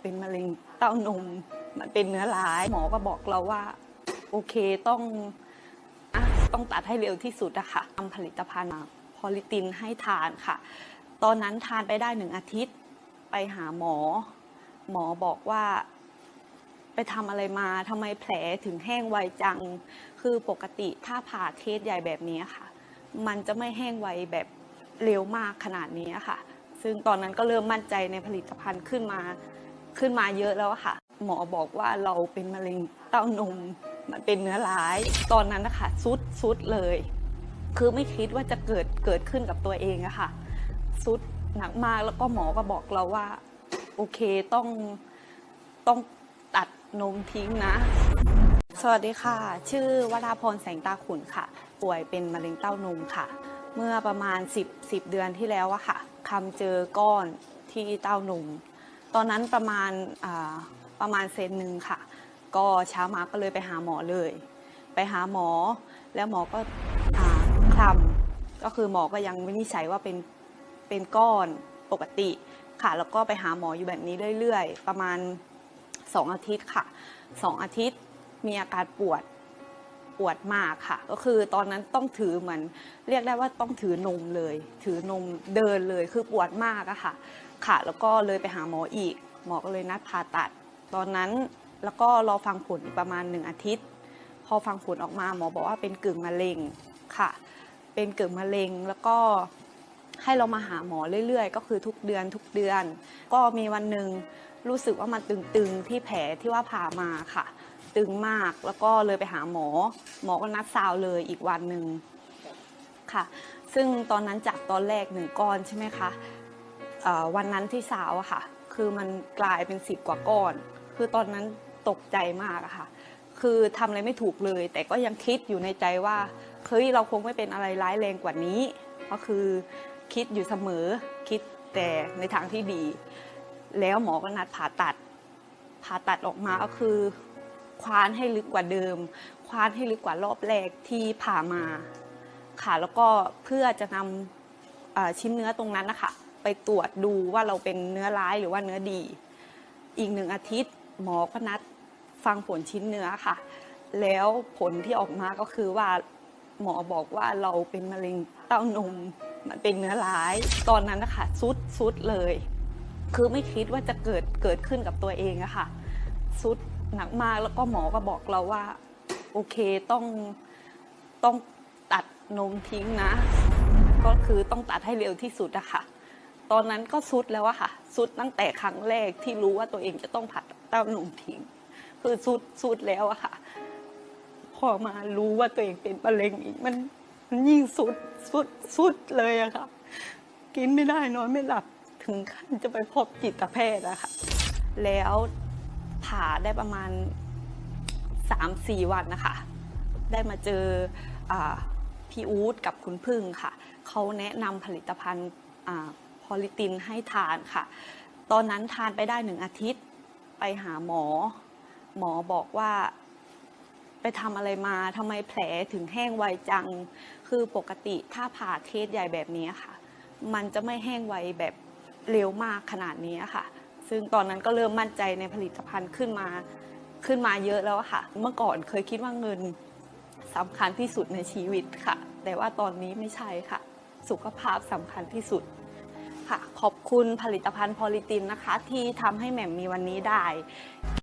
เป็นมะเร็งเต้านม มันเป็นเนื้อร้าย หมอก็บอกเราว่า โอเคต้องอต้องตัดให้เร็วที่สุดอะค่ะทำผลิตภัณฑ์พอลิตินให้ทานค่ะ ตอนนั้นทานไปได้หนึ่งอาทิตย์ ไปหาหมอ หมอบอกว่า ไปทำอะไรมาทำไมแผลถึงแห้งไวจัง คือปกติถ้าผ่าเคสใหญ่แบบนี้ค่ะ มันจะไม่แห้งไวแบบเร็วมากขนาดนี้ค่ะ ซึ่งตอนนั้นก็เริ่มมั่นใจในผลิตภัณฑ์ขึ้นมา ขึ้นมาเยอะแล้วค่ะ หมอบอกว่าเราเป็นมะเร็งเต้านม มันเป็นเนื้อร้าย ตอนนั้นนะคะซุดซุดเลย คือไม่คิดว่าจะเกิดเกิดขึ้นกับตัวเองอะค่ะซุดหนักมากแล้วก็หมอก็บอกเราว่า โอเคต้องต้องตัดนมทิ้งนะ สวัสดีค่ะ ชื่อวราพรแสงตาขุนค่ะ ป่วยเป็นมะเร็งเต้านมค่ะ เมื่อประมาณ 10 10 เดือนที่แล้วอะค่ะคำเจอก้อนที่เต้านม ตอนนั้นประมาณประมาณเซนหนึ่งค่ะ ก็เช้ามาก็เลยไปหาหมอเลย ไปหาหมอแล้วหมอก็คลำก็คือหมอก็ยังวินิจฉัยว่าเป็นเป็นก้อนปกติค่ะ แล้วก็ไปหาหมออยู่แบบนี้เรื่อยๆ ประมาณ 2 อาทิตย์ค่ะ 2 อาทิตย์มีอาการปวดปวดมากค่ะ ก็คือตอนนั้นต้องถือเหมือนเรียกได้ว่าต้องถือนมเลย ถือนมเดินเลยคือปวดมากอะค่ะ ค่ะ แล้วก็เลยไปหาหมออีก หมอก็เลยนัดผ่าตัด ตอนนั้นแล้วก็รอฟังผลอีกประมาณหนึ่งอาทิตย์ พอฟังผลออกมาหมอบอกว่าเป็นกึ่งมะเร็งค่ะ เป็นกึ่งมะเร็งแล้วก็ให้เรามาหาหมอเรื่อยๆ ก็คือทุกเดือนทุกเดือน ก็มีวันหนึ่งรู้สึกว่ามันตึงๆที่แผลที่ว่าผ่ามาค่ะ ตึงมากแล้วก็เลยไปหาหมอ หมอก็นัดซาวเลยอีกวันหนึ่งค่ะ ซึ่งตอนนั้นจากตอนแรกหนึ่งก้อนใช่ไหมคะ วันนั้นที่สาวอะค่ะ คือมันกลายเป็นสิบกว่าก้อน คือตอนนั้นตกใจมากอะค่ะ คือทำอะไรไม่ถูกเลย แต่ก็ยังคิดอยู่ในใจว่าเฮ้ยเราคงไม่เป็นอะไรร้ายแรงกว่านี้ ก็คือคิดอยู่เสมอคิดแต่ในทางที่ดี แล้วหมอก็นัดผ่าตัด ผ่าตัดออกมาก็คือคว้านให้ลึกกว่าเดิม คว้านให้ลึกกว่ารอบแรกที่ผ่ามา ค่ะแล้วก็เพื่อจะนำชิ้นเนื้อตรงนั้นนะคะ ไปตรวจดูว่าเราเป็นเนื้อร้ายหรือว่าเนื้อดี อีกหนึ่งอาทิตย์หมอก็นัดฟังผลชิ้นเนื้อค่ะ แล้วผลที่ออกมาก็คือว่าหมอบอกว่าเราเป็นมะเร็งเต้านมมันเป็นเนื้อร้าย ตอนนั้นนะคะซุดซุดเลย คือไม่คิดว่าจะเกิดเกิดขึ้นกับตัวเองอะค่ะสุดหนักมากแล้วก็หมอก็บอกเราว่า โอเคต้องต้องตัดนมทิ้งนะ ก็คือต้องตัดให้เร็วที่สุดอะค่ะ ตอนนั้นก็สุดแล้วอะค่ะสุดตั้งแต่ครั้งแรกที่รู้ว่าตัวเองจะต้องผัดเต้านมทิ้ง คือสุดสุดแล้วอะค่ะ พอมารู้ว่าตัวเองเป็นมะเร็งอีกมันมันยิ่งสุดสุดสุดเลยอะค่ะ กินไม่ได้นอนไม่หลับถึงขั้นจะไปพบจิตแพทย์อะค่ะ แล้วผ่าได้ประมาณ3-4วันนะคะ ได้มาเจออพี่อู๊ดกับคุณพึ่งค่ะ เขาแนะนำผลิตภัณฑ์ พอลิตินให้ทานค่ะ ตอนนั้นทานไปได้หนึ่งอาทิตย์ ไปหาหมอ หมอบอกว่าไปทำอะไรมาทำไมแผลถึงแห้งไวจัง คือปกติถ้าผ่าเคสใหญ่แบบนี้ค่ะ มันจะไม่แห้งไวแบบเร็วมากขนาดนี้ค่ะ ซึ่งตอนนั้นก็เริ่มมั่นใจในผลิตภัณฑ์ขึ้นมาขึ้นมาเยอะแล้วค่ะ เมื่อก่อนเคยคิดว่าเงินสำคัญที่สุดในชีวิตค่ะ แต่ว่าตอนนี้ไม่ใช่ค่ะ สุขภาพสำคัญที่สุด ค่ะ ขอบคุณผลิตภัณฑ์พอลิตินนะคะ ที่ทำให้แหม่มมีวันนี้ได้